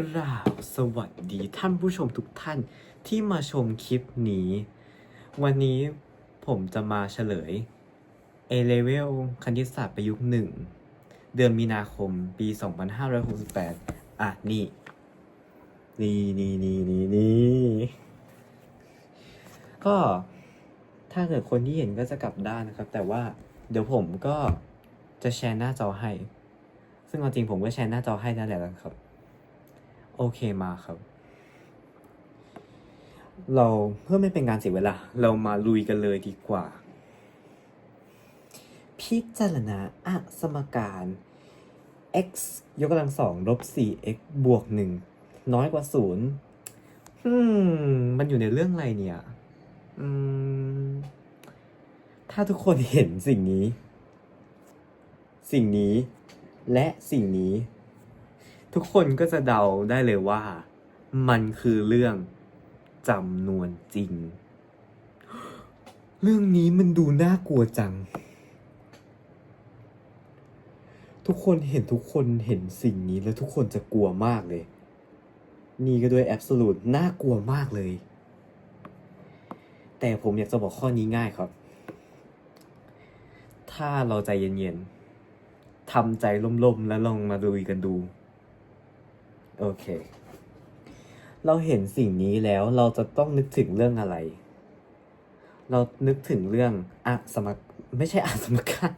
กราบสวัสดีท่านผู้ชมทุกท่านที่มาชมคลิปนี้ วันนี้ผมจะมาเฉลย A Level คณิตศาสตร์ประยุกต์หนึ่งเดือนมีนาคมปี 2568 อะ นี่ นี่นี่นี่นี่นี่ก็ถ้าเกิดคนที่เห็นก็จะกลับด้านนะครับ แต่ว่าเดี๋ยวผมก็จะแชร์หน้าจอให้ ซึ่งเอาจริงผมก็แชร์หน้าจอให้นั่นแหละครับ โอเคมาครับ เราเพื่อไม่เป็นการเสียเวลา เรามาลุยกันเลยดีกว่า พิจารณาอะสมการ x ยกกำลังสองลบ 4x บวก 1 น้อยกว่า 0 อืม มันอยู่ในเรื่องอะไรเนี่ย อืม ถ้าทุกคนเห็นสิ่งนี้ สิ่งนี้ และสิ่งนี้ ทุกคนก็จะเดาได้เลยว่า มันคือเรื่องจำนวนจริง เรื่องนี้มันดูน่ากลัวจัง ทุกคนเห็นทุกคนเห็นสิ่งนี้แล้วทุกคนจะกลัวมากเลย นี่ก็ด้วยแอบสูตรน่ากลัวมากเลย แต่ผมอยากจะบอกข้อนี้ง่ายครับ ถ้าเราใจเย็นๆทำใจล่มๆ แล้วลองมาดูกันดู โอเค เราเห็นสิ่งนี้แล้วเราจะต้องนึกถึงเรื่องอะไร เรานึกถึงเรื่องอะสมกไม่ใช่อะสมการ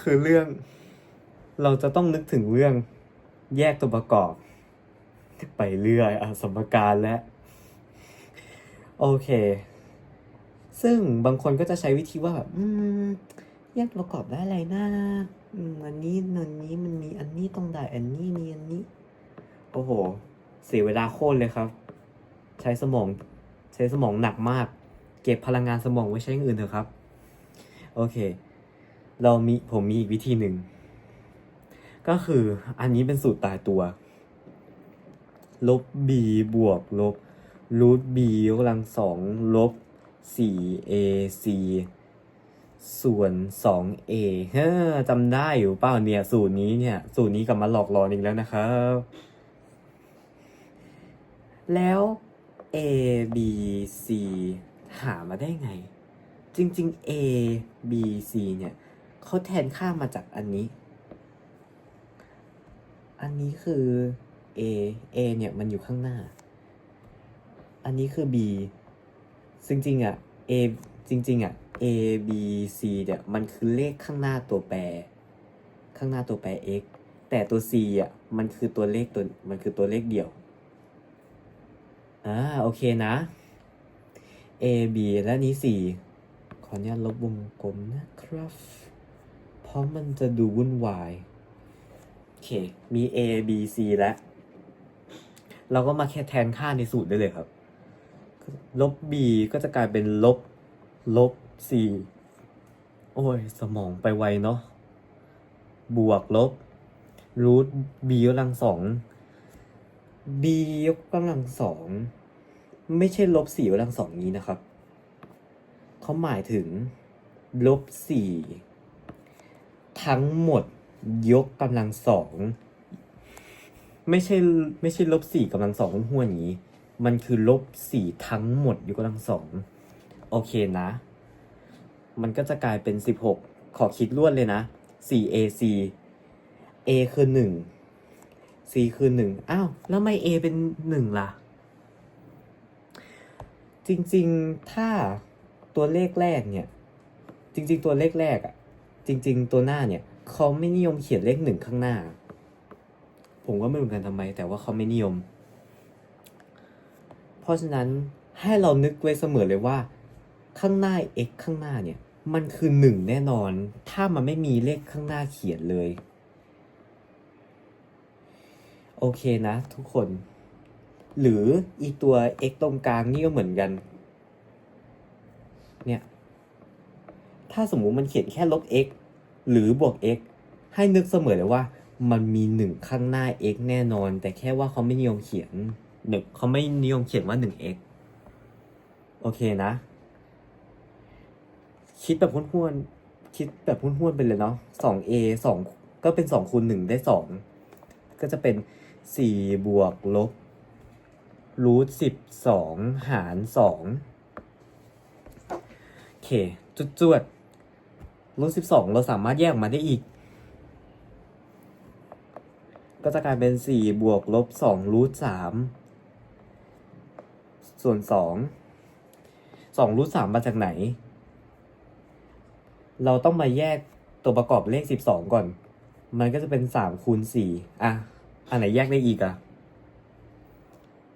คือเรื่อง เราจะต้องนึกถึงเรื่องแยกตัวประกอบ ไปเรื่อยอะสมการและ โอเค ซึ่งบางคนก็จะใช้วิธีว่าแบบแยกประกอบได้อะไรนะ อันนี้อันนี้มันมีอันนี้ต้องได้อันนี้มีอันนี้ โอ้โห เสียเวลาโคตรเลยครับ ใช้สมอง ใช้สมองหนักมาก เก็บพลังงานสมองไว้ใช้อย่างอื่นเถอะครับ โอเค เรามีผมมีอีกวิธีหนึ่ง ก็คืออันนี้เป็นสูตรตายตัว ลบ b บวกลบรูท b ยกกำลังสองลบ 4ac ส่วน 2a เฮ้อจำได้อยู่เปล่าเนี่ย สูตรนี้เนี่ย สูตรนี้กลับมาหลอกหลอนอีกแล้วนะครับ แล้ว a b c หามาได้ไง จริง ๆ a b c เนี่ยเขาแทนค่ามาจากอันนี้ อันนี้คือ a a เนี่ยมันอยู่ข้างหน้า อันนี้คือ b จริงๆอะ a จริงๆอะ a b c เนี่ยมันคือเลขข้างหน้าตัวแปร ข้างหน้าตัวแปร x แต่ตัว c อะมันคือตัวเลขตัวมันคือตัวเลขเดี่ยวอ่าโอเคนะ a b และนี้4ขออนุญาตลบวงกลมนะครับ เพราะมันจะดูวุ่นวาย โอเค มี a b c แล้ว เราก็มาแค่แทนค่าในสูตรได้เลยครับ ลบ b ก็จะกลายเป็นลบ ลบ 4โอ้ย สมองไปไวเนาะ บวกลบ รูท b ยกกำลังสอง b ยกกำลังสอง ไม่ใช่ลบสี่กกำลังสองนี้นะครับ เขาหมายถึง ลบสี่ทั้งหมดยกกำลังสองไม่ใช่ไม่ใช่ลบสี่กำลังสองห้วนอย่างนี้ มันคือลบสี่ทั้งหมดยกกำลังสอง โอเคนะ มันก็จะกลายเป็นสิบหกขอคิดรวดเลยนะสี่ ac a คือหนึ่ง c คือหนึ่งอ้าว แล้วไม่ a เป็นหนึ่งล่ะ จริงๆ ถ้าตัวเลขแรกเนี่ย จริง ๆ ตัวเลขแรกอะจริง ๆ ตัวหน้าเนี่ยเขาไม่นิยมเขียนเลขหนึ่งข้างหน้า ผมก็ไม่รู้กันทำไม แต่ว่าเขาไม่นิยม เพราะฉะนั้นให้เรานึกไว้เสมอเลยว่า ข้างหน้า x ข้างหน้าเนี่ย มันคือหนึ่งแน่นอน ถ้ามันไม่มีเลขข้างหน้าเขียนเลย โอเคนะทุกคน หรืออีตัว x ตรงกลางนี่ก็เหมือนกัน เนี่ย ถ้าสมมุติมันเขียนแค่ลบ x หรือบวก x ให้นึกเสมอเลยว่า มันมีหนึ่งข้างหน้า x แน่นอน แต่แค่ว่าเขาไม่นิยมเขียนหนึ่งเขาไม่นิยมเขียนว่าหนึ่ง x โอเคนะ คิดแบบห้วนๆคิดแบบห้วนๆไปเลยเนาะสอง a สองก็เป็นสองคูณหนึ่งได้สองก็จะเป็นสี่บวกลบรูทสิบสองหารสองโอเค จุดจวดรูทสิบสองเราสามารถแยกออกมาได้อีก ก็จะกลายเป็นสี่บวกลบสองรูทสามส่วนสองสองรูทสามมาจากไหน เราต้องมาแยกตัวประกอบเลขสิบสองก่อน มันก็จะเป็นสามคูณสี่อะ อันไหนแยกได้อีกอะ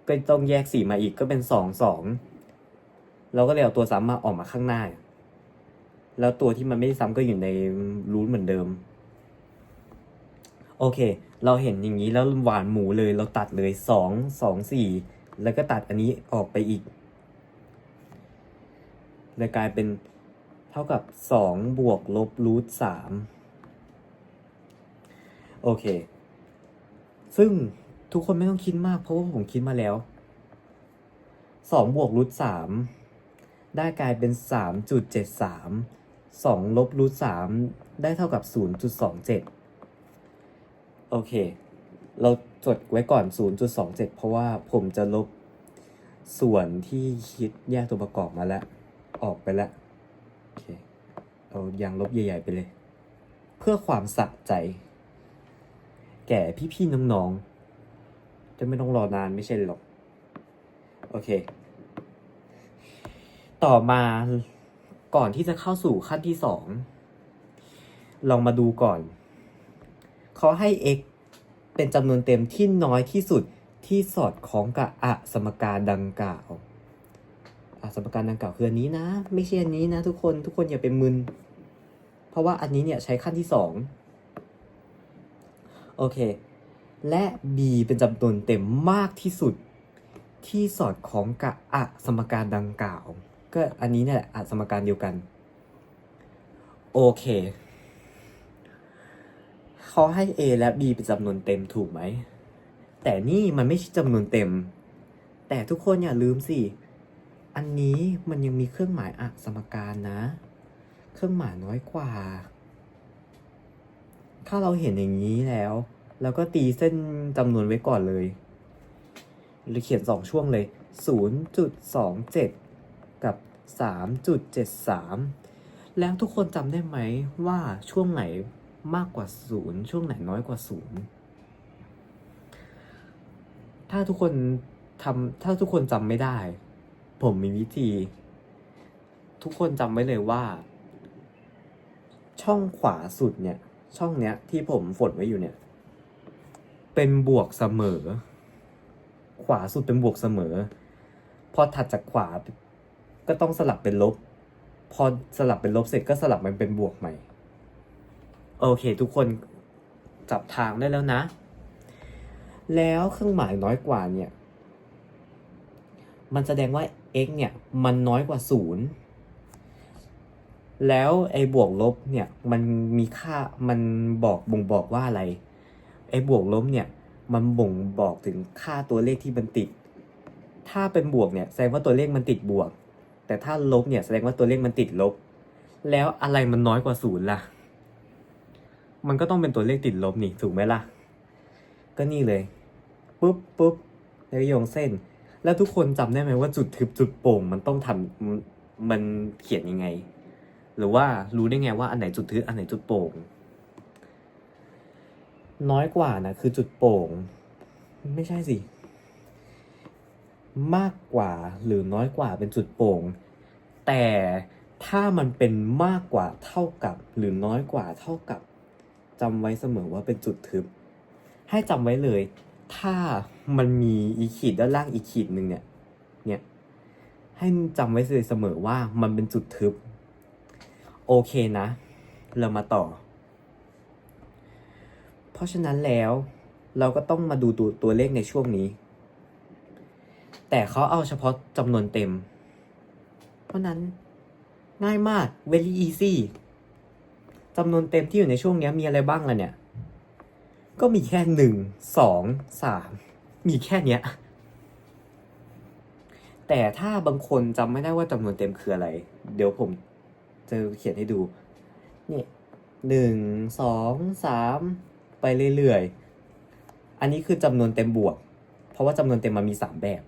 ก็ต้องแยกสี่มาอีกก็เป็นสองสองเราก็เลยเอาตัวซ้ำมาออกมาข้างหน้า แล้วตัวที่มันไม่ได้ซ้ำก็อยู่ในรูทเหมือนเดิม โอเค เราเห็นอย่างนี้แล้วหวานหมูเลย เราตัดเลยสองสองสี่แล้วก็ตัดอันนี้ออกไปอีกเลยกลายเป็น ท่ากับสองบวกลบรูทสามโอเค ซึ่งทุกคนไม่ต้องคิดมากเพราะว่าผมคิดมาแล้วสองบวกรูทสามได้กลายเป็นสามจุดเจ็ดสามสองลบรูทสามได้เท่ากับศูนย์จุดสองเจ็ดโอเค เราจดไว้ก่อน 0.27 เพราะว่าผมจะลบส่วนที่คิดแยกตัวประกอบมาแล้ว ออกไปแล้ว เค เอายางลบใหญ่ ๆ ไปเลย เพื่อความสะใจ แก่พี่ๆน้องๆ จะไม่ต้องรอนานไม่ใช่หรอก โอเค ต่อมาก่อนที่จะเข้าสู่ขั้นที่สองลองมาดูก่อนเขาให้ x เป็นจำนวนเต็มที่น้อยที่สุดที่สอดคล้องกับอสมการดังกล่าว สมการดังกล่าวคืออันนี้นะ ไม่ใช่อันนี้นะ ทุกคนทุกคนอย่าไปมึน เพราะว่าอันนี้เนี่ยใช้ขั้นที่สองโอเค และ b เป็นจำนวนเต็มมากที่สุดที่สอดคล้องกับอะสมการดังกล่าว ก็อันนี้เนี่ยแหละอะสมการเดียวกัน โอเคเขาให้ a และ b เป็นจำนวนเต็มถูกไหม แต่นี่มันไม่ใช่จำนวนเต็ม แต่ทุกคนอย่าลืมสิ อันนี้มันยังมีเครื่องหมายอะสมการนะ เครื่องหมายน้อยกว่า ถ้าเราเห็นอย่างนี้แล้วเราก็ตีเส้นจำนวนไว้ก่อนเลย หรือเขียนสองช่วงเลย 0.27 กับ 3.73 แล้วทุกคนจำได้ไหมว่าช่วงไหนมากกว่า 0 ช่วงไหนน้อยกว่า 0 ถ้าทุกคนทำถ้าทุกคนจำไม่ได้ ผมมีวิธี ทุกคนจำไว้เลยว่า ช่องขวาสุดเนี่ย ช่องเนี้ยที่ผมฝดไว้อยู่เนี่ย เป็นบวกเสมอ ขวาสุดเป็นบวกเสมอ พอถัดจากขวาก็ต้องสลับเป็นลบ พอสลับเป็นลบเสร็จก็สลับมันเป็นบวกใหม่ โอเค ทุกคนจับทางได้แล้วนะ แล้วเครื่องหมายน้อยกว่าเนี่ย มันแสดงว่า x เนี่ยมันน้อยกว่าศูนย์แล้วไอ้บวกลบเนี่ยมันมีค่ามันบอกบ่งบอกว่าอะไร ไอ้บวกลบเนี่ยมันบ่งบอกถึงค่าตัวเลขที่มันติด ถ้าเป็นบวกเนี่ยแสดงว่าตัวเลขมันติดบวก แต่ถ้าลบเนี่ยแสดงว่าตัวเลขมันติดลบ แล้วอะไรมันน้อยกว่าศูนย์ล่ะ มันก็ต้องเป็นตัวเลขติดลบนี่ถูกไหมล่ะ ก็นี่เลยปุ๊บปุ๊บแล้วโยงเส้น แล้วทุกคนจำได้ไหมว่าจุดทึบจุดโป่งมันต้องทำมันมันเขียนยังไง หรือว่ารู้ได้ไงว่าอันไหนจุดทึบอันไหนจุดโป่ง น้อยกว่านะคือจุดโป่ง ไม่ใช่สิ มากกว่าหรือน้อยกว่าเป็นจุดโป่ง แต่ถ้ามันเป็นมากกว่าเท่ากับ หรือน้อยกว่าเท่ากับจำไว้เสมอว่าเป็นจุดทึบ ให้จำไว้เลย ถ้ามันมีอีขีดด้านล่างอีกขีดหนึ่งเนี่ย เนี่ย ให้จำไว้เลยเสมอว่ามันเป็นจุดทึบ โอเคนะ เรามาต่อ เพราะฉะนั้นแล้วเราก็ต้องมาดูตัวตัวเลขในช่วงนี้ แต่เขาเอาเฉพาะจำนวนเต็ม เพราะนั้นง่ายมาก very easy จำนวนเต็มที่อยู่ในช่วงนี้มีอะไรบ้างล่ะเนี่ย ก็มีแค่หนึ่งสองสามมีแค่เนี้ย แต่ถ้าบางคนจำไม่ได้ว่าจำนวนเต็มคืออะไร เดี๋ยวผมจะเขียนให้ดู นี่หนึ่งสองสามไปเรื่อยๆ อันนี้คือจำนวนเต็มบวก เพราะว่าจำนวนเต็มมันมีสามแบบ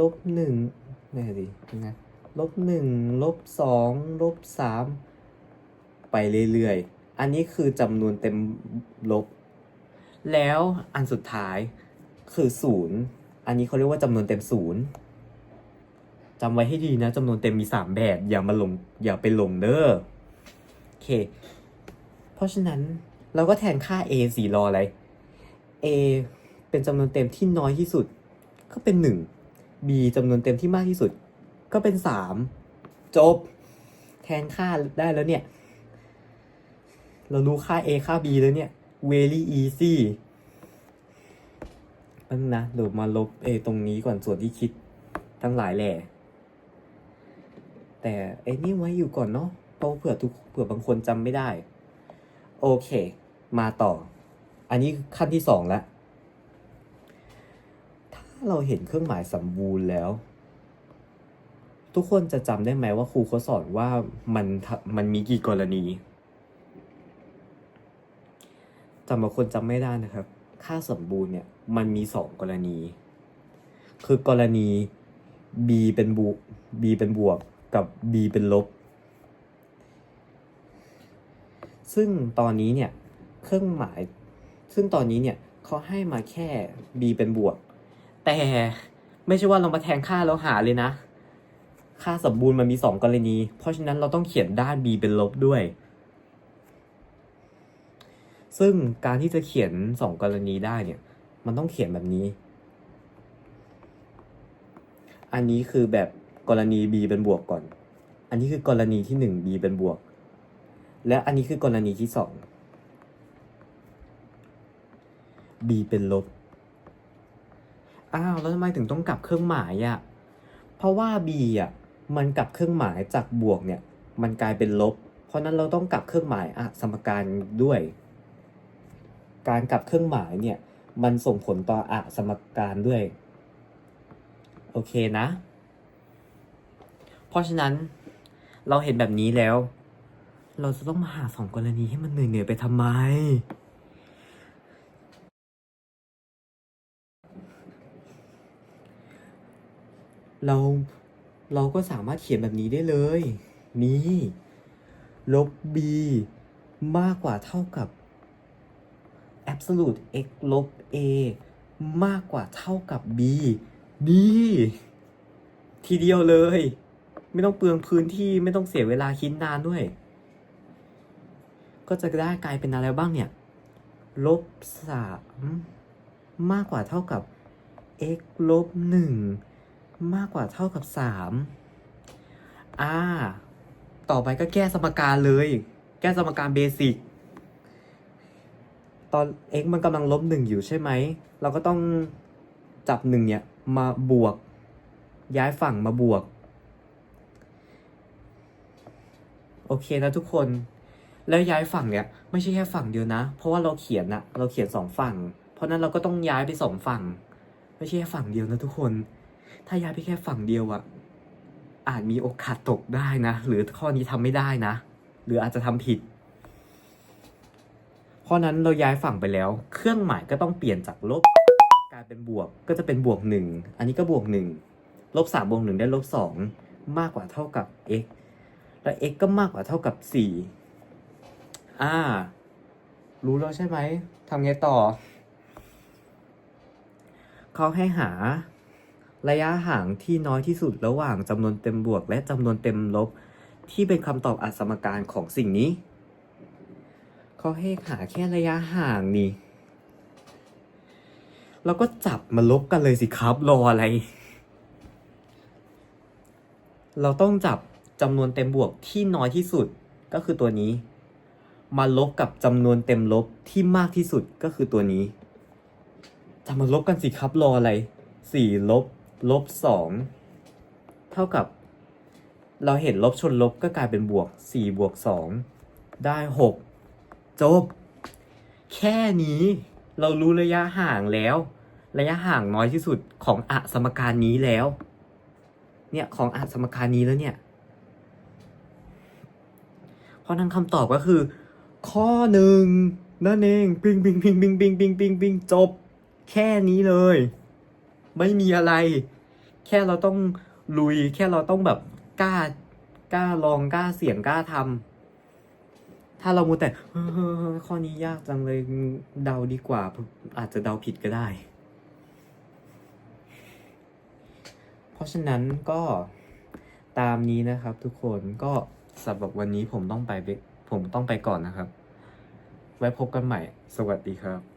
ลบหนึ่งนี่สิยังไงลบหนึ่งลบสองลบสามไปเรื่อยๆ อันนี้คือจำนวนเต็มลบ แล้วอันสุดท้ายคือศูนย์อันนี้เขาเรียกว่าจำนวนเต็มศูนย์จำไว้ให้ดีนะจำนวนเต็มมีสามแบบอย่ามาลงอย่าไปลงเด้อโอเค เพราะฉะนั้นเราก็แทนค่า a สี่รออะไร a เป็นจำนวนเต็มที่น้อยที่สุด ก็เป็นหนึ่ง b จำนวนเต็มที่มากที่สุด ก็เป็นสามจบ แทนค่าได้แล้วเนี่ย เรารู้ค่า a ค่า b แล้วเนี่ย very easy อันนะเดี๋ยวมาลบ a ตรงนี้ก่อนส่วนที่คิดทั้งหลายแหล่แต่ไอ้นี่ไว้อยู่ก่อนเนาะเพราะเผื่อทุกเผื่อบางคนจำไม่ได้ โอเค มาต่อ อันนี้ขั้นที่สองแล้วถ้าเราเห็นเครื่องหมายสมบูรณ์แล้ว ทุกคนจะจำได้ไหมว่าครูเขาสอนว่ามันมันมีกี่กรณี จำบางคนจำไม่ได้นะครับ ค่าสมบูรณ์เนี่ยมันมีสองกรณี คือกรณี b เป็นบวก b เป็นบวกกับ b เป็นลบ ซึ่งตอนนี้เนี่ยเครื่องหมาย ซึ่งตอนนี้เนี่ยเขาให้มาแค่ b เป็นบวก แต่ไม่ใช่ว่าเรามาแทนค่าแล้วหาเลยนะ ค่าสมบูรณ์มันมีสองกรณี เพราะฉะนั้นเราต้องเขียนด้าน b เป็นลบด้วย ซึ่งการที่จะเขียนสองกรณีได้เนี่ย มันต้องเขียนแบบนี้ อันนี้คือแบบกรณี b เป็นบวกก่อน อันนี้คือกรณีที่หนึ่ง b เป็นบวก และอันนี้คือกรณีที่สอง b เป็นลบ อ้าว แล้วทำไมถึงต้องกลับเครื่องหมายอะ่ะ เพราะว่า b อะ มันกลับเครื่องหมายจากบวกเนี่ย มันกลายเป็นลบ เพราะนั้นเราต้องกลับเครื่องหมายอะสมการด้วย การกลับเครื่องหมายเนี่ย มันส่งผลต่ออะสมการด้วย โอเคนะ เพราะฉะนั้นเราเห็นแบบนี้แล้ว เราจะต้องมาหาสองกรณีให้มันเหนื่อยๆไปทำไม เราเราก็สามารถเขียนแบบนี้ได้เลย นี่ ลบ b มากกว่าเท่ากับ absolute x ลบ a มากกว่าเท่ากับ b นี่ทีเดียวเลย ไม่ต้องเปลืองพื้นที่ไม่ต้องเสียเวลาคิดนานด้วย ก็จะได้กลายเป็นอะไรบ้างเนี่ย ลบสามมากกว่าเท่ากับ x ลบหนึ่งมากกว่าเท่ากับสามอ่า ต่อไปก็แก้สมการเลย แก้สมการเบสิก ตอน x มันกำลังลบหนึ่งอยู่ใช่ไหม เราก็ต้องจับหนึ่งเนี่ยมาบวก ย้ายฝั่งมาบวก โอเคนะทุกคน แล้วย้ายฝั่งเนี่ยไม่ใช่แค่ฝั่งเดียวนะ เพราะว่าเราเขียนอะเราเขียนสองฝั่ง เพราะนั้นเราก็ต้องย้ายไปสองฝั่ง ไม่ใช่แค่ฝั่งเดียวนะทุกคน ถ้าย้ายไปแค่ฝั่งเดียวอะอาจมีโอกาสตกได้นะ หรือข้อนี้ทำไม่ได้นะ หรืออาจจะทำผิด ราะนั้นเราย้ายฝั่งไปแล้ว เครื่องหมายก็ต้องเปลี่ยนจากลบกลายเป็นบวกก็จะเป็นบวกหนึ่งอันนี้ก็บวกหนึ่งลบสามบวกหนึ่งได้ลบสองมากกว่าเท่ากับ x และ x ก็มากกว่าเท่ากับสี่อ่า รู้แล้วใช่ไหมทำไงต่อ เขาให้หา ระยะห่างที่น้อยที่สุดระหว่างจำนวนเต็มบวก และจำนวนเต็มลบ ที่เป็นคำตอบอัสมการของสิ่งนี้ เขาให้หาแค่ระยะห่างนี่เราก็จับมาลบกันเลยสิครับรออะไร เราต้องจับจำนวนเต็มบวกที่น้อยที่สุดก็คือตัวนี้ มาลบกับจำนวนเต็มลบที่มากที่สุดก็คือตัวนี้จะมาลบกันสิครับรออะไรสี่ลบลบสองเท่ากับ เราเห็นลบชนลบก็กลายเป็นบวกสี่บวกสองได้หก จบ แค่นี้เรารู้ระยะห่างแล้ว ระยะห่างน้อยที่สุดของอะสมการนี้แล้ว เนี่ยของอะสมการนี้แล้วเนี่ยเพราะนั้นคำตอบก็คือ ข้อหนึ่งนั่นเองปิงปิงปิงปิงปิงปิงปิงปิงจบ แค่นี้เลย ไม่มีอะไร แค่เราต้องลุย แค่เราต้องแบบกล้ากล้าลองกล้าเสี่ยงกล้าทำ ถ้าเรามูแต่ข้อนี้ยากจังเลยเดาดีกว่า อาจจะเดาผิดก็ได้ เพราะฉะนั้นก็ตามนี้นะครับทุกคนก็สำหรับวันนี้ผมต้องไปผมต้องไปก่อนนะครับ ไว้พบกันใหม่ สวัสดีครับ